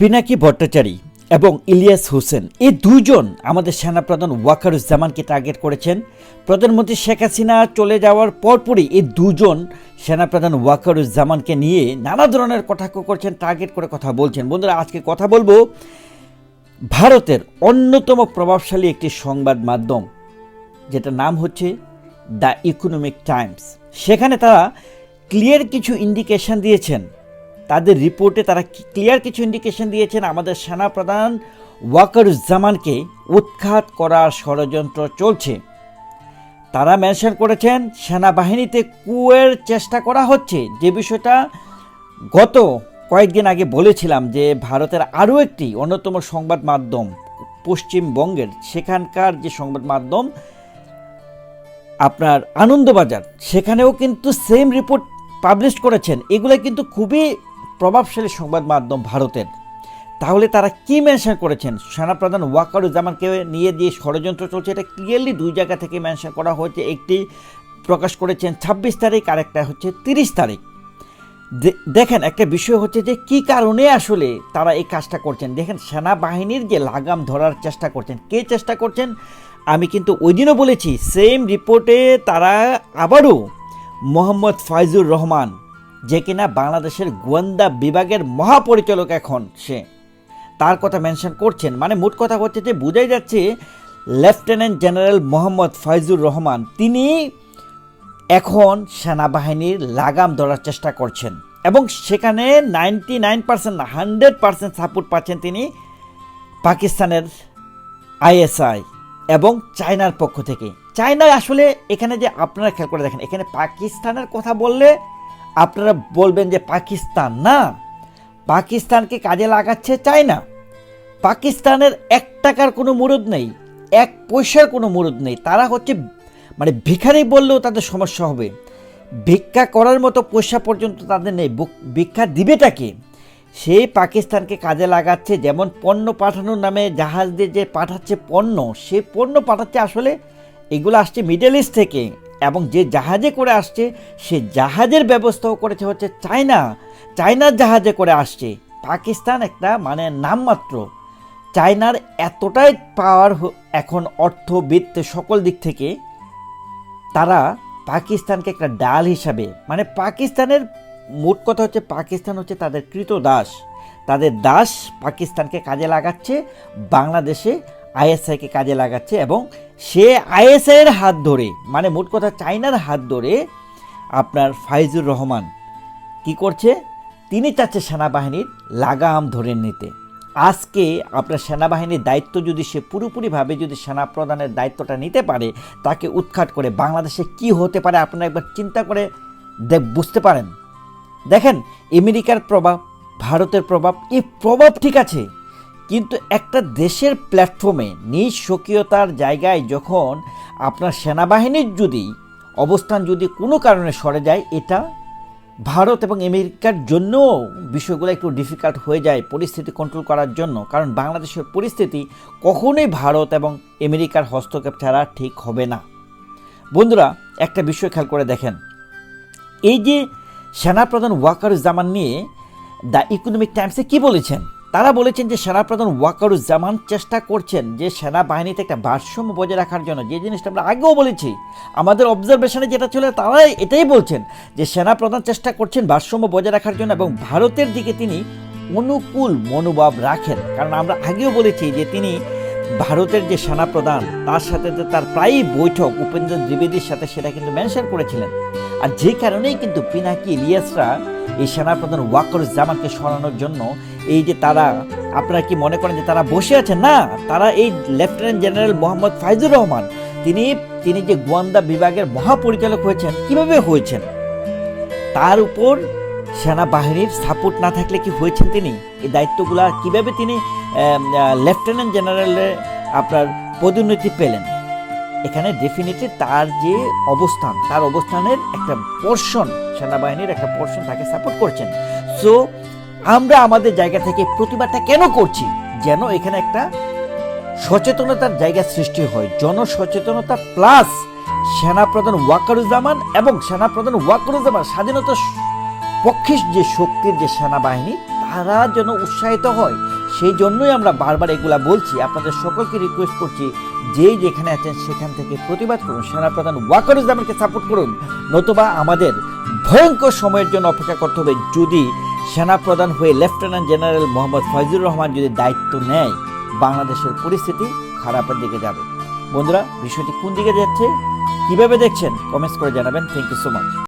পিনাকি ভট্টাচারী এবং ইলিয়াস হোসেন, এই দুইজন আমাদের সেনাপ্রধান ওয়াকারুজ্জামানকে টার্গেট করেছেন। প্রধানমন্ত্রী শেখ হাসিনা চলে যাওয়ার পরপরই এই দুজন সেনাপ্রধান ওয়াকারুজ্জামানকে নিয়ে নানা ধরনের কথা করছেন টার্গেট করে কথা বলছেন। বন্ধুরা, আজকে কথা বলব ভারতের অন্যতম প্রভাবশালী একটি সংবাদ মাধ্যম যেটা নাম হচ্ছে দ্য ইকোনমিক টাইমস। সেখানে তারা ক্লিয়ার কিছু ইন্ডিকেশন দিয়েছেন। তাদের রিপোর্টে তারা ক্লিয়ার কিছু ইন্ডিকেশন দিয়েছেন। আমাদের সেনাপ্রধান ওয়াকারুজ্জামানকে উৎখাত করার ষড়যন্ত্র চলছে। তারা মেনশন করেছেন, সেনাবাহিনীতে কুয়ের চেষ্টা করা হচ্ছে। যে বিষয়টা গত কয়েকদিন আগে বলেছিলাম যে, ভারতের আরও একটি অন্যতম সংবাদ মাধ্যম পশ্চিমবঙ্গের, সেখানকার যে সংবাদ মাধ্যম, আপনার আনন্দবাজার, সেখানেও কিন্তু সেম রিপোর্ট পাবলিশ করেছেন। এগুলো কিন্তু খুবই প্রভাবশালী সংবাদ মাধ্যম ভারতের। তাহলে তারা কি মেনশন করেছেন? সেনাপ্রধান ওয়াকারুজ্জামানকে নিয়ে দিয়ে ষড়যন্ত্র চলছে, এটা ক্লিয়ারলি দুই জায়গা থেকে মেনশন করা হয়েছে। একটি প্রকাশ করেছেন ছাব্বিশ তারিখ আর একটা হচ্ছে তিরিশ তারিখ। দেখেন, একটা বিষয় হচ্ছে যে কি কারণে আসলে তারা এই কাজটা করছেন? দেখেন, সেনাবাহিনীর যে লাগাম ধরার চেষ্টা করছেন, কে চেষ্টা করছেন? আমি কিন্তু ওই দিনও বলেছি সেম রিপোর্টে তারা আবারও মোহাম্মদ ফাইজুর রহমান যে কিনা বাংলাদেশের গোয়েন্দা বিভাগের মহাপরিচালক এখন সে। তার কথা মেনশন করছেন মানে মোট কথা হচ্ছে যে বোঝাই যাচ্ছে, লেফটেন্যান্ট জেনারেল মোহাম্মদ ফাইজুর রহমান, তিনি এখন সেনাবাহিনীর লাগাম ধরার চেষ্টা করছেন এবং সেখানে ninety nine percent hundred percent support পাচ্ছেন তিনি পাকিস্তানের আইএসআই এবং চায়নার পক্ষ থেকে। চায়নায় আসলে এখানে যে আপনারা খেয়াল করে দেখেন, এখানে পাকিস্তানের কথা বললে আপনারা বলবেন যে পাকিস্তান, না। পাকিস্তানকে কাজে লাগাচ্ছে চায়না। পাকিস্তানের এক টাকার কোনো মুরদ নেই, এক পয়সার কোনো মুরদ নেই। তারা হচ্ছে মানে ভিখারি বললেও তাদের সমস্যা হবে। ভিক্ষা করার মতো পয়সা পর্যন্ত তাদের নেই। ভিক্ষা দিবেটাকে সেই পাকিস্তানকে কাজে লাগাচ্ছে। যেমন পণ্য পাঠানোর নামে জাহাজ দিয়ে যে পাঠাচ্ছে পণ্য, সে পণ্য পাঠাচ্ছে আসলে, এগুলো আসছে মিডল ইস্ট থেকে। এবং যে জাহাজে করে আসছে, সে জাহাজের ব্যবস্থাও করেছে হচ্ছে চায়না। চায়নার জাহাজে করে আসছে। পাকিস্তান একটা মানে নামমাত্র। চায়নার এতটাই পাওয়ার এখন অর্থ, বৃত্ত সকল দিক থেকে, তারা পাকিস্তানকে একটা ডাল হিসাবে মানে পাকিস্তানের মোট কথা হচ্ছে পাকিস্তান হচ্ছে তাদের কৃত দাস। তাদের দাস পাকিস্তানকে কাজে লাগাচ্ছে, বাংলাদেশে আইএসআইকে কাজে লাগাচ্ছে এবং সে আইএসআইয়ের হাত ধরে মানে মোট কথা চাইনার হাত ধরে আপনার ফাইজুর রহমান কি করছে? তিনি চাচ্ছে সেনাবাহিনীর লাগাম ধরে নিতে। আজকে আপনার সেনাবাহিনীর দায়িত্ব যদি সে পুরোপুরিভাবে যদি সেনা প্রধানের দায়িত্বটা নিতে পারে, তাকে উৎখাট করে বাংলাদেশে কি হতে পারে আপনারা একবার চিন্তা করে বুঝতে পারেন। দেখেন, আমেরিকার প্রভাব, ভারতের প্রভাব, এই প্রভাব ঠিক আছে। কিন্তু একটা দেশের প্ল্যাটফর্মে নিজ স্বকীয়তার জায়গায় যখন আপনার সেনাবাহিনীর যদি অবস্থান যদি কোনো কারণে সরে যায়, এটা ভারত এবং আমেরিকার জন্য বিষয়গুলো একটু ডিফিকাল্ট হয়ে যায় পরিস্থিতি কন্ট্রোল করার জন্য। কারণ বাংলাদেশের পরিস্থিতি কখনোই ভারত এবং আমেরিকার হস্তক্ষেপ ছাড়া ঠিক হবে না। বন্ধুরা, একটা বিষয় খেয়াল করে দেখেন। এই যে সেনাপ্রধান ওয়াকারুজ্জামান নিয়ে দ্য ইকোনমিক টাইমসে কি বলেছেন? তারা বলেছেন যে সেনাপ্রধান ওয়াকারুজ্জামান চেষ্টা করছেন যে সেনাবাহিনীতে একটা ভারসাম্য বজায় রাখার জন্য। যে জিনিসটা আমরা আগেও বলেছি, আমাদের অবজারভেশনে যেটা ছিল তারা এটাই বলছেন যে সেনাপ্রধান চেষ্টা করছেন ভারসাম্য বজায় রাখার জন্য এবং ভারতের দিকে তিনি অনুকূল মনোভাব রাখেন। কারণ আমরা আগেও বলেছি যে তিনি ভারতের যে সেনাপ্রধান, তার সাথে তার প্রায়ই বৈঠক উপেন্দ্র দ্বিবেদীর সাথে সেটা কিন্তু মেনশন করেছিলেন। আর যে কারণেই কিন্তু পিনাকি ইলিয়াসরা এই সেনাপ্রধান ওয়াকর জামানকে সরানোর জন্য এই যে তারা, আপনারা কি মনে করেন যে তারা বসে আছেন? না, তারা এই লেফটেন্যান্ট জেনারেল মোহাম্মদ ফাইজুর রহমান, তিনি তিনি যে গোয়েন্দা বিভাগের মহাপরিচালক হয়েছেন, কীভাবে হয়েছেন? তার উপর সেনাবাহিনীর সাপোর্ট না থাকলে কি হয়েছেন তিনি? এই দায়িত্বগুলো কীভাবে তিনি লেফটেন্যান্ট জেনারেলে আপনার পদোন্নতি পেলেন? এখানে ডেফিনেটলি তার যে অবস্থান, তার অবস্থানের একটা পোর্শন সেনাবাহিনীর একটা পোর্শন তাকে সাপোর্ট করছেন। সো আমরা আমাদের জায়গা থেকে প্রতিবাদটা কেন করছি? যেন এখানে একটা সচেতনতার জায়গা সৃষ্টি হয়। জনসচেতনতা প্লাস সেনাপ্রধান ওয়াকারুজ্জামান এবং সেনাপ্রধান ওয়াকারুজ্জামান স্বাধীনতা পক্ষে যে শক্তির যে সেনাবাহিনী, তারা যেন উৎসাহিত হয়। সেই জন্যই আমরা বারবার এগুলা বলছি। আপনাদের সকলকে রিকোয়েস্ট করছি যে যেখানে আছেন সেখান থেকে প্রতিবাদ করুন। সেনাপ্রধান ওয়াকারুজ্জামানকে সাপোর্ট করুন। নতুবা আমাদের ভয়ঙ্কর সময়ের জন্য অপেক্ষা করতে হবে যদি সেনাপ্রধান হয়ে লেফটেন্যান্ট জেনারেল মোহাম্মদ ফয়জুর রহমান যদি দায়িত্ব নেয়, বাংলাদেশের পরিস্থিতি খারাপের দিকে যাবে। বন্ধুরা, বিষয়টি কোন দিকে যাচ্ছে, কীভাবে দেখছেন কমেন্টস করে জানাবেন। Thank you so much